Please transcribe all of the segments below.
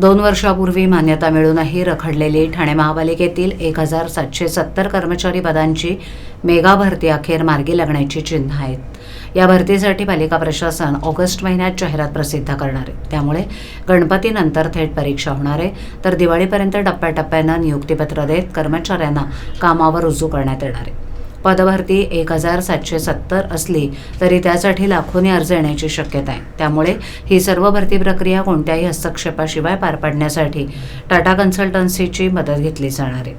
दोन वर्षापूर्वी मान्यता मिळूनही रखडलेली ठाणे महापालिकेतील एक हजार सातशे सत्तर कर्मचारी पदांची मेगा भरती अखेर मार्गी लागण्याची चिन्ह आहेत. या भरतीसाठी पालिका प्रशासन ऑगस्ट महिन्यात जाहिरात प्रसिद्ध करणार आहे. त्यामुळे गणपतीनंतर थेट परीक्षा होणार आहे. तर दिवाळीपर्यंत टप्प्याटप्प्यानं नियुक्तीपत्र देत कर्मचाऱ्यांना कामावर रुजू करण्यात येणार आहे. पदभरती एक हजार सातशे सत्तर असली तरी त्यासाठी लाखोनी अर्ज येण्याची शक्यता आहे. त्यामुळे ही सर्व भरती प्रक्रिया कोणत्याही हस्तक्षेपाशिवाय पार पाडण्यासाठी टाटा कन्सल्टन्सीची मदत घेतली जाणार आहे.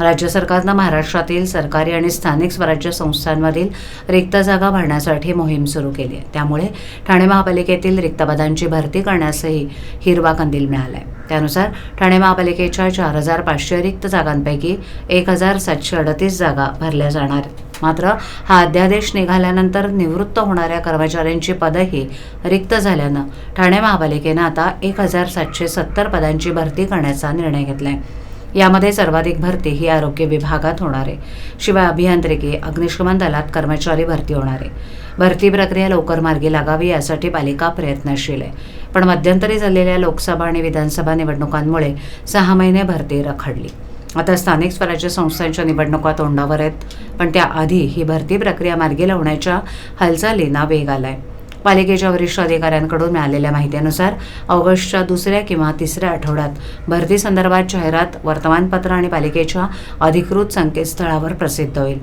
राज्य सरकारनं महाराष्ट्रातील सरकारी आणि स्थानिक स्वराज्य संस्थांमधील रिक्त जागा भरण्यासाठी मोहीम सुरू केली आहे. त्यामुळे ठाणे महापालिकेतील रिक्त पदांची भरती करण्यासही हिरवा कंदील मिळाला आहे त्यानुसार ठाणे महापालिकेच्या चार हजार पाचशे रिक्त जागांपैकी एक हजार सातशे अडतीस जागा भरल्या जाणार मात्र हा अध्यादेश निघाल्यानंतर निवृत्त होणाऱ्या कर्मचाऱ्यांची पदही रिक्त झाल्यानं ठाणे महापालिकेनं आता एक हजार सातशे सत्तर पदांची भरती करण्याचा निर्णय घेतला आहे यामध्ये सर्वाधिक भरती ही आरोग्य विभागात होणार आहे. शिवाय अभियांत्रिकी अग्निशमन दलात कर्मचारी भरती होणार आहे. भरती प्रक्रिया लवकर मार्गी लागावी यासाठी पालिका प्रयत्नशील आहे. पण मध्यंतरी झालेल्या लोकसभा आणि विधानसभा निवडणुकांमुळे सहा महिने भरती रखडली. आता स्थानिक स्वराज्य संस्थांच्या निवडणुका तोंडावर आहेत पण त्याआधी ही भरती प्रक्रिया मार्गी लावण्याच्या हालचालींना वेग आलाय. पालिकेच्या वरिष्ठ अधिकाऱ्यांकडून मिळालेल्या माहितीनुसार ऑगस्टच्या दुसऱ्या किंवा तिसऱ्या आठवड्यात भरती संदर्भात जाहिरात वर्तमानपत्र आणि पालिकेच्या अधिकृत संकेतस्थळावर प्रसिद्ध होईल.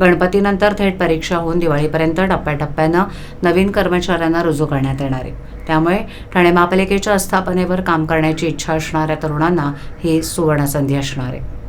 गणपतीनंतर थेट परीक्षा होऊन दिवाळीपर्यंत टप्प्याटप्प्यानं नवीन कर्मचाऱ्यांना रुजू करण्यात येणार आहे. त्यामुळे ठाणे महापालिकेच्या आस्थापनेवर काम करण्याची इच्छा असणाऱ्या तरुणांना ही सुवर्णसंधी असणार आहे.